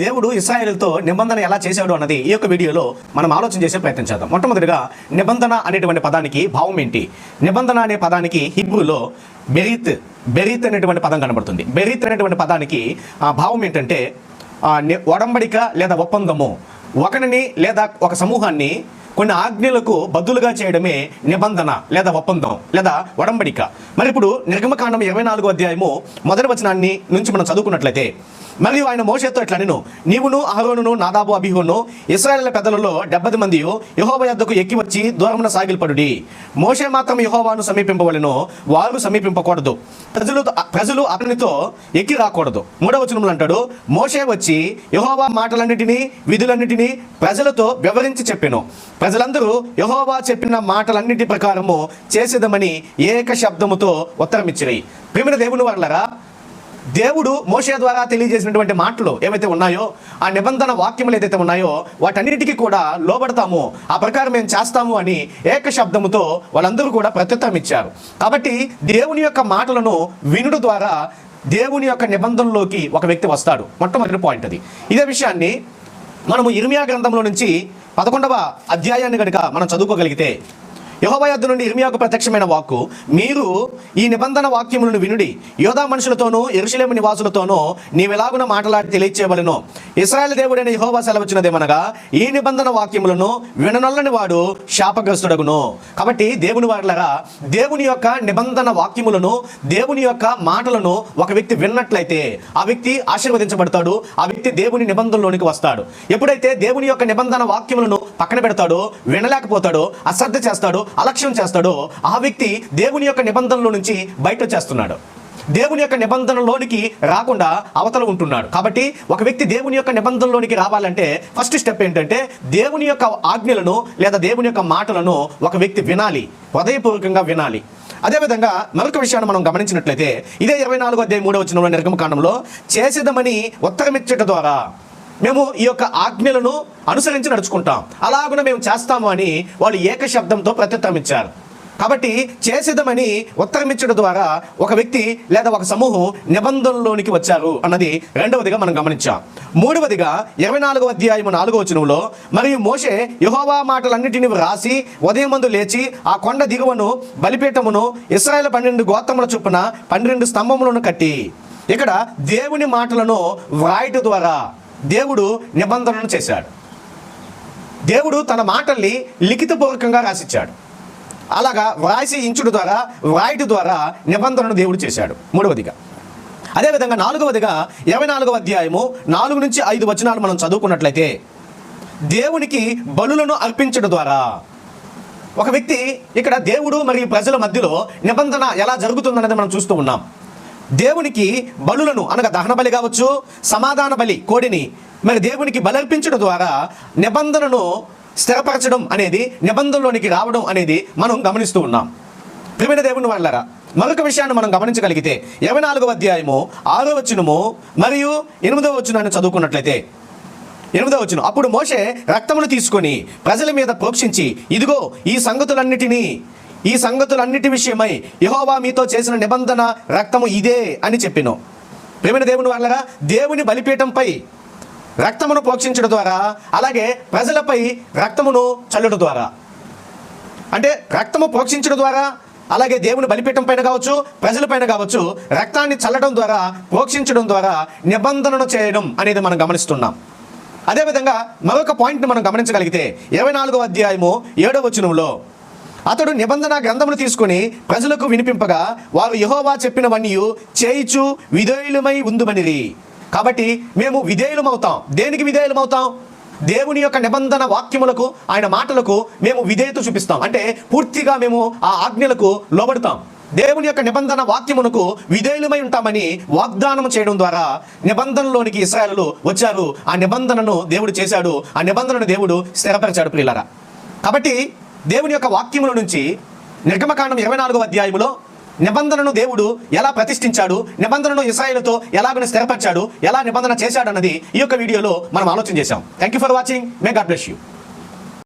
దేవుడు ఇస్రాయేల్తో నిబంధన ఎలా చేశాడు అన్నది ఈ యొక్క వీడియోలో మనం ఆలోచన చేసే ప్రయత్నం చేద్దాం. మొట్టమొదటిగా నిబంధన అనేటువంటి పదానికి భావం ఏంటి? నిబంధన అనే పదానికి హిబ్రూలో బెరీత్ బెరీత్ అనేటువంటి పదం కనబడుతుంది. బెరీత్ అనేటువంటి పదానికి భావం ఏంటంటే ఒడంబడిక లేదా ఒప్పందము. ఒకరిని లేదా ఒక సమూహాన్ని కొన్ని ఆజ్ఞలకు బద్దులుగా చేయడమే నిబంధన లేదా ఒప్పందం లేదా ఒడంబడిక. మరి ఇప్పుడు నిర్గమకాండం ఇరవై నాలుగో అధ్యాయము మొదటి వచనాన్ని నుంచి మనం చదువుకున్నట్లయితే మరియు ఆయన మోషేతో ఇట్లా నేను? నీవును అహరోను నాదాబు అభిహోను ఇస్రాయల్ పెద్దలలో డెబ్బది మంది యహోవ యొద్దకు ఎక్కి వచ్చి దూరమున సాగిల్పడుడి. మోషే మాత్రం యహోవాను సమీపింపవలను వారు సమీపింపకూడదు. ప్రజలు ప్రజలు అతనితో ఎక్కి రాకూడదు. మూడవ వచనంలో అంటాడు మోషే వచ్చి యహోవా మాటలన్నిటినీ విధులన్నిటినీ ప్రజలతో వివరించి చెప్పాను. ప్రజలందరూ యహోవా చెప్పిన మాటలన్నిటి ప్రకారము చేసేదమని ఏక శబ్దముతో ఉత్తరమిచ్చినాయి ప్రేమిన దేవుని వాళ్ళరా దేవుడు మోషే ద్వారా తెలియజేసినటువంటి మాటలు ఏవైతే ఉన్నాయో ఆ నిబంధన వాక్యములు ఏదైతే ఉన్నాయో వాటన్నిటికీ కూడా లోబడతాము. ఆ ప్రకారం మేము చేస్తాము అని ఏక శబ్దముతో వాళ్ళందరూ కూడా ప్రత్యుత్తరం ఇచ్చారు. కాబట్టి దేవుని యొక్క మాటలను వినుడు ద్వారా దేవుని యొక్క నిబంధనలోకి ఒక వ్యక్తి వస్తాడు. మొట్టమొదటి పాయింట్ అది. ఇదే విషయాన్ని మనము ఇర్మియా గ్రంథంలో నుంచి పదకొండవ అధ్యాయాన్ని కనుక మనం చదువుకోగలిగితే యహోవా నుండి ఇర్మియాకు ప్రత్యక్షమైన వాక్కు మీరు ఈ నిబంధన వాక్యములను వినుడి యోధా మనుషులతోనూ ఎరుషలేము నివాసులతోనూ నీవెలాగున మాట్లాడి తెలియచేయవలను. ఇస్రాయల్ దేవుడైన యహోవా సెలవచ్చినదేమనగా ఈ నిబంధన వాక్యములను విననొల్లని వాడు శాపగ్రస్తుడగును. కాబట్టి దేవుని వారులరా దేవుని యొక్క నిబంధన వాక్యములను దేవుని యొక్క మాటలను ఒక వ్యక్తి విన్నట్లయితే ఆ వ్యక్తి ఆశీర్వదించబడతాడు ఆ వ్యక్తి దేవుని నిబంధనలోనికి వస్తాడు. ఎప్పుడైతే దేవుని యొక్క నిబంధన వాక్యములను పక్కన పెడతాడో వినలేకపోతాడో అశ్రద్ధ చేస్తాడో అలక్ష్యం చేస్తాడో ఆ వ్యక్తి దేవుని యొక్క నిబంధనలో నుంచి బయట వచ్చేస్తున్నాడు దేవుని యొక్క నిబంధనలోనికి రాకుండా అవతల ఉంటున్నాడు. కాబట్టి ఒక వ్యక్తి దేవుని యొక్క నిబంధనలోనికి రావాలంటే ఫస్ట్ స్టెప్ ఏంటంటే దేవుని యొక్క ఆజ్ఞలను లేదా దేవుని యొక్క మాటలను ఒక వ్యక్తి వినాలి. హృదయపూర్వకంగా వినాలి. అదేవిధంగా మరొక విషయాన్ని మనం గమనించినట్లయితే ఇదే ఇరవై నాలుగో అధ్యాయం మూడో వచ్చిన నిర్గమకాండంలో చేసేదమని ఉత్తరమిచ్చట ద్వారా మేము ఈ యొక్క ఆజ్ఞలను అనుసరించి నడుచుకుంటాం. అలాగున మేము చేస్తాము అని వాళ్ళు ఏకశబ్దంతో ప్రత్యుత్తరం ఇచ్చారు కాబట్టి చేసేదమని ఉత్తరమిచ్చడం ద్వారా ఒక వ్యక్తి లేదా ఒక సమూహం నిబంధనలోనికి వచ్చారు అన్నది రెండవదిగా మనం గమనించాం. మూడవదిగా ఇరవై నాలుగవ అధ్యాయము నాలుగవ వచనంలో మరియు మోషే యహోవా మాటలన్నిటిని వ్రాసి ఉదయం మందు లేచి ఆ కొండ దిగువను బలిపీఠమును ఇస్రాయల్ పన్నెండు గోత్రముల చొప్పున పన్నెండు స్తంభములను కట్టి ఇక్కడ దేవుని మాటలను వ్రాయట ద్వారా దేవుడు నిబంధనను చేశాడు. దేవుడు తన మాటల్ని లిఖితపూర్వకంగా రాసిచ్చాడు. అలాగా వ్రాసి ఇంచుడు ద్వారా వ్రాయట ద్వారా నిబంధనను దేవుడు చేశాడు. మూడవదిగా. అదేవిధంగా నాలుగవదిగా ఇరవై నాలుగవ అధ్యాయము నాలుగు నుంచి ఐదు వచనాలు మనం చదువుకున్నట్లయితే దేవునికి బలులను అర్పించడం ద్వారా ఒక వ్యక్తి ఇక్కడ దేవుడు మరియు ప్రజల మధ్యలో నిబంధన ఎలా జరుగుతుందనేది మనం చూస్తూ ఉన్నాం. దేవునికి బలులను అనగా దహన బలి కావచ్చు సమాధాన బలి కోడిని మరి దేవునికి బలర్పించడం ద్వారా నిబంధనను స్థిరపరచడం అనేది నిబంధనలోనికి రావడం అనేది మనం గమనిస్తూ ఉన్నాం. ప్రియమైన దేవుని వాళ్ళరా మరొక విషయాన్ని మనం గమనించగలిగితే ఇరవై నాలుగవ అధ్యాయము ఆరో వచనము మరియు ఎనిమిదవ వచనాన్ని చదువుకున్నట్లయితే ఎనిమిదవ వచ్చును అప్పుడు మోషే రక్తమును తీసుకొని ప్రజల మీద ప్రోక్షించి ఇదిగో ఈ సంగతులన్నిటినీ ఈ సంగతులన్నిటి విషయమై యహోవా మీతో చేసిన నిబంధన రక్తము ఇదే అని చెప్పిను. ప్రేమిన దేవుని వాళ్ళగా దేవుని బలిపీఠంపై రక్తమును ప్రోక్షించడం ద్వారా అలాగే ప్రజలపై రక్తమును చల్లడం ద్వారా. అంటే రక్తము ప్రోక్షించడం ద్వారా అలాగే దేవుని బలిపీఠం పైన కావచ్చు ప్రజలపైన కావచ్చు రక్తాన్ని చల్లడం ద్వారా ప్రోక్షించడం ద్వారా నిబంధనను చేయడం అనేది మనం గమనిస్తున్నాం. అదేవిధంగా మరొక పాయింట్ని మనం గమనించగలిగితే ఇరవై నాలుగో అధ్యాయము ఏడవ వచనంలో అతడు నిబంధన గ్రంథములు తీసుకొని ప్రజలకు వినిపింపగా వారు యహోవా చెప్పినవన్నీ చేయిచు విధేయులమై ఉందుమనిరి. కాబట్టి మేము విధేయులమవుతాం. దేనికి విధేయులమవుతాం? దేవుని యొక్క నిబంధన వాక్యములకు ఆయన మాటలకు మేము విధేయత చూపిస్తాం. అంటే పూర్తిగా మేము ఆ ఆజ్ఞలకు లోబడతాం. దేవుని యొక్క నిబంధన వాక్యమునకు విధేయులమై ఉంటామని వాగ్దానం చేయడం ద్వారా నిబంధనలోనికి ఇస్రాయలు వచ్చారు. ఆ నిబంధనను దేవుడు చేశాడు. ఆ నిబంధనను దేవుడు స్థిరపరిచాడు పిల్లరా కాబట్టి దేవుని యొక్క వాక్యముల నుంచి నిర్గమకాండం ఇరవై నాలుగో అధ్యాయములో నిబంధనను దేవుడు ఎలా ప్రతిష్ఠించాడు? నిబంధనను ఇస్రాయేలుతో ఎలాగని స్థిరపరిచాడు? ఎలా నిబంధన చేశాడు అన్నది ఈ యొక్క వీడియోలో మనం ఆలోచన చేశాం. Thank you for watching may God bless you